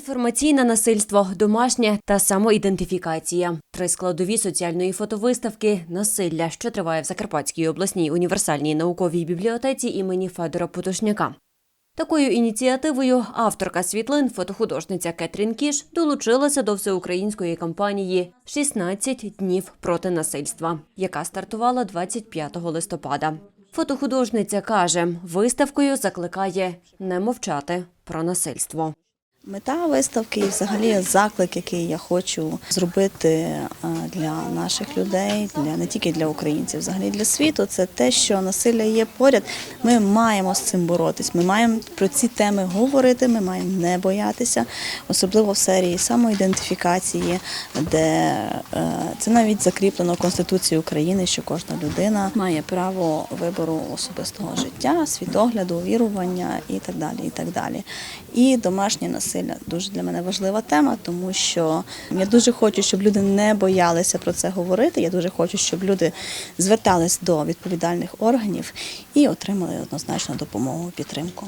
Інформаційне насильство, домашнє та самоідентифікація. Три складові соціальної фотовиставки Насилля, що триває в Закарпатській обласній універсальній науковій бібліотеці імені Федора Потушняка. Такою ініціативою авторка світлин, фотохудожниця Кетрін Кіш, долучилася до всеукраїнської кампанії «16 днів проти насильства, яка стартувала 25 листопада. Фотохудожниця каже, виставкою закликає не мовчати про насильство. Мета виставки і взагалі заклик, який я хочу зробити е, для наших людей, для не тільки для українців, взагалі для світу, це те, що насилля є поряд. Ми маємо з цим боротись. Ми маємо про ці теми говорити. Ми маємо не боятися, особливо в серії самоідентифікації, де е, це навіть закріплено в Конституції України, що кожна людина має право вибору особистого життя, світогляду, вірування і так далі. І так далі. І домашнє насилля дуже для мене важлива тема, тому що я дуже хочу, щоб люди не боялися про це говорити. Я дуже хочу, щоб люди звертались до відповідальних органів і отримали однозначно допомогу, підтримку.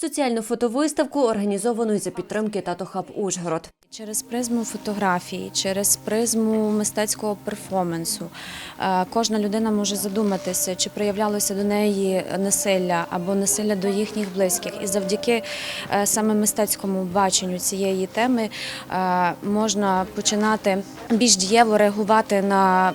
Соціальну фотовиставку організовану за підтримки Тато Хаб Ужгород. Через призму фотографії, через призму мистецького перформансу е, кожна людина може задуматися, чи проявлялося до неї насилля або насилля до їхніх близьких. І завдяки е, саме мистецькому баченню цієї теми е, можна починати більш дієво реагувати на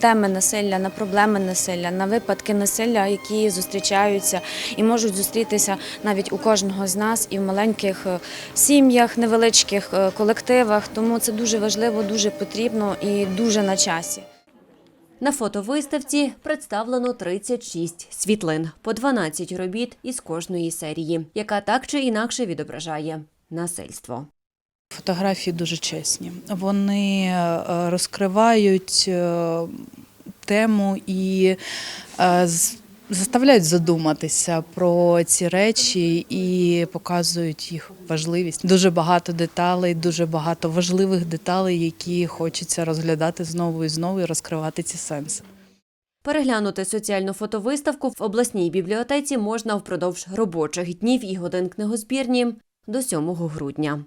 теми насилля, на проблеми насилля, на випадки насилля, які зустрічаються і можуть зустрітися навіть у кожного з нас і в маленьких сім'ях, невеличких е, колективах. Тому це дуже важливо, дуже потрібно і дуже на часі. На фотовиставці представлено 36 світлин, по 12 робіт із кожної серії, яка так чи інакше відображає насильство. Фотографії дуже чесні. Вони е, розкривають е, тему і е, з- заставляють задуматися про ці речі і показують їх важливість. Дуже багато деталей, дуже багато важливих деталей, які хочеться розглядати знову і знову і розкривати ці сенси. Переглянути соціальну фотовиставку в обласній бібліотеці можна впродовж робочих днів і годин книгозбірні до 7 грудня.